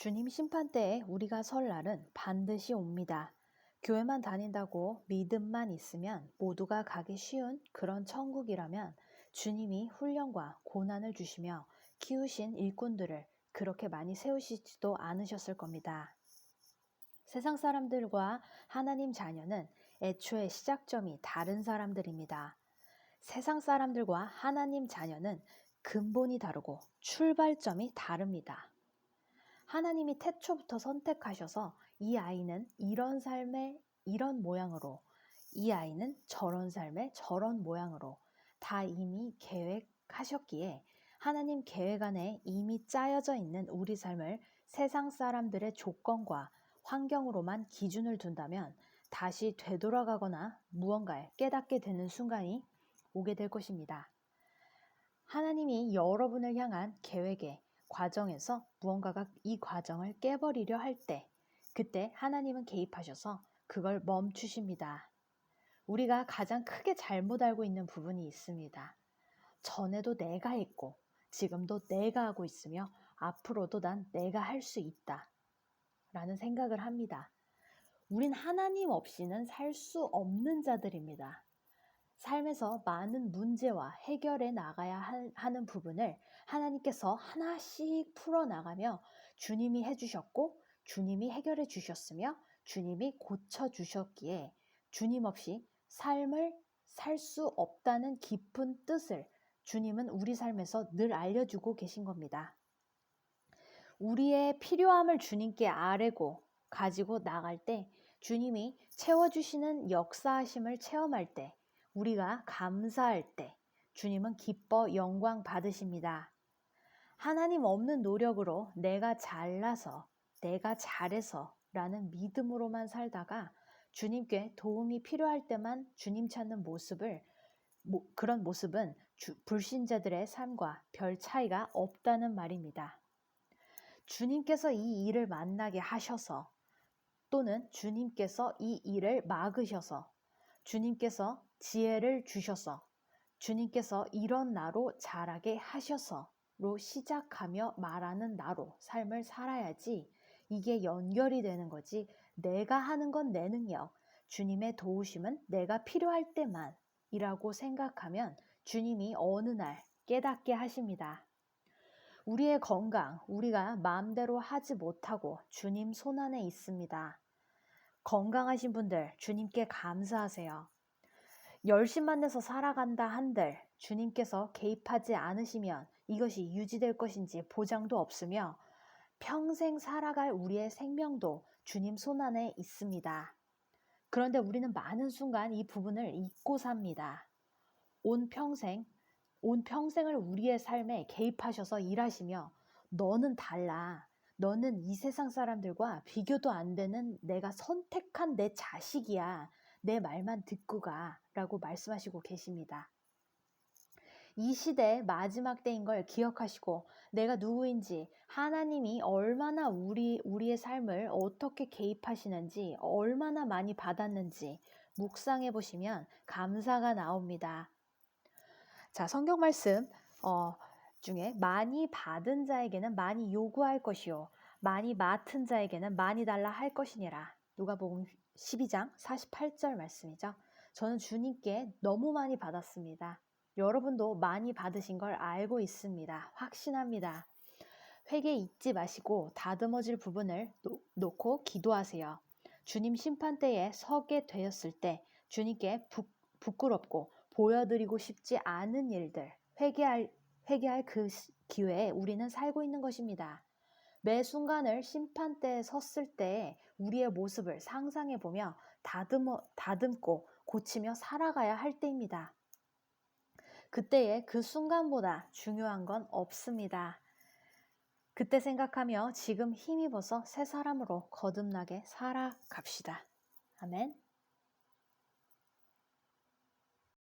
주님 심판 때에 우리가 설 날은 반드시 옵니다. 교회만 다닌다고 믿음만 있으면 모두가 가기 쉬운 그런 천국이라면 주님이 훈련과 고난을 주시며 키우신 일꾼들을 그렇게 많이 세우시지도 않으셨을 겁니다. 세상 사람들과 하나님 자녀는 애초에 시작점이 다른 사람들입니다. 세상 사람들과 하나님 자녀는 근본이 다르고 출발점이 다릅니다. 하나님이 태초부터 선택하셔서 이 아이는 이런 삶의 이런 모양으로, 이 아이는 저런 삶의 저런 모양으로 다 이미 계획하셨기에 하나님 계획 안에 이미 짜여져 있는 우리 삶을 세상 사람들의 조건과 환경으로만 기준을 둔다면 다시 되돌아가거나 무언가에 깨닫게 되는 순간이 오게 될 것입니다. 하나님이 여러분을 향한 계획에 과정에서 무언가가 이 과정을 깨버리려 할 때, 그때 하나님은 개입하셔서 그걸 멈추십니다. 우리가 가장 크게 잘못 알고 있는 부분이 있습니다. 전에도 내가 했고, 지금도 내가 하고 있으며, 앞으로도 난 내가 할 수 있다. 라는 생각을 합니다. 우린 하나님 없이는 살 수 없는 자들입니다. 삶에서 많은 문제와 해결해 나가야 하는 부분을 하나님께서 하나씩 풀어 나가며 주님이 해주셨고 주님이 해결해 주셨으며 주님이 고쳐 주셨기에 주님 없이 삶을 살 수 없다는 깊은 뜻을 주님은 우리 삶에서 늘 알려주고 계신 겁니다. 우리의 필요함을 주님께 아뢰고 가지고 나갈 때 주님이 채워주시는 역사하심을 체험할 때 우리가 감사할 때 주님은 기뻐 영광 받으십니다. 하나님 없는 노력으로 내가 잘나서, 내가 잘해서 라는 믿음으로만 살다가 주님께 도움이 필요할 때만 주님 찾는 모습을, 그런 모습은 불신자들의 삶과 별 차이가 없다는 말입니다. 주님께서 이 일을 만나게 하셔서 또는 주님께서 이 일을 막으셔서 주님께서 지혜를 주셔서 주님께서 이런 나로 자라게 하셔서로 시작하며 말하는 나로 삶을 살아야지 이게 연결이 되는 거지 내가 하는 건 내 능력, 주님의 도우심은 내가 필요할 때만 이라고 생각하면 주님이 어느 날 깨닫게 하십니다. 우리의 건강, 우리가 마음대로 하지 못하고 주님 손안에 있습니다. 건강하신 분들, 주님께 감사하세요. 열심만 내서 살아간다 한들 주님께서 개입하지 않으시면 이것이 유지될 것인지 보장도 없으며 평생 살아갈 우리의 생명도 주님 손안에 있습니다. 그런데 우리는 많은 순간 이 부분을 잊고 삽니다. 온 평생, 온 평생을 우리의 삶에 개입하셔서 일하시며 너는 달라. 너는 이 세상 사람들과 비교도 안 되는 내가 선택한 내 자식이야. 내 말만 듣고 가 라고 말씀하시고 계십니다. 이 시대 마지막 때인 걸 기억하시고 내가 누구인지 하나님이 얼마나 우리 우리의 삶을 어떻게 개입하시는지 얼마나 많이 받았는지 묵상해 보시면 감사가 나옵니다. 자, 성경 말씀 어, 중에 많이 받은 자에게는 많이 요구할 것이요 많이 맡은 자에게는 많이 달라 할 것이니라. 누가복음 12장 48절 말씀이죠. 저는 주님께 너무 많이 받았습니다. 여러분도 많이 받으신 걸 알고 있습니다. 확신합니다. 회개 잊지 마시고 다듬어질 부분을 놓고 기도하세요. 주님 심판 때에 서게 되었을 때 주님께 부, 부끄럽고 보여드리고 싶지 않은 일들 회개할 회개할 그 기회에 우리는 살고 있는 것입니다. 매 순간을 심판대에 섰을 때 우리의 모습을 상상해 보며 다듬어, 다듬고 고치며 살아가야 할 때입니다. 그때의 그 순간보다 중요한 건 없습니다. 그때 생각하며 지금 힘입어서 새 사람으로 거듭나게 살아갑시다. 아멘.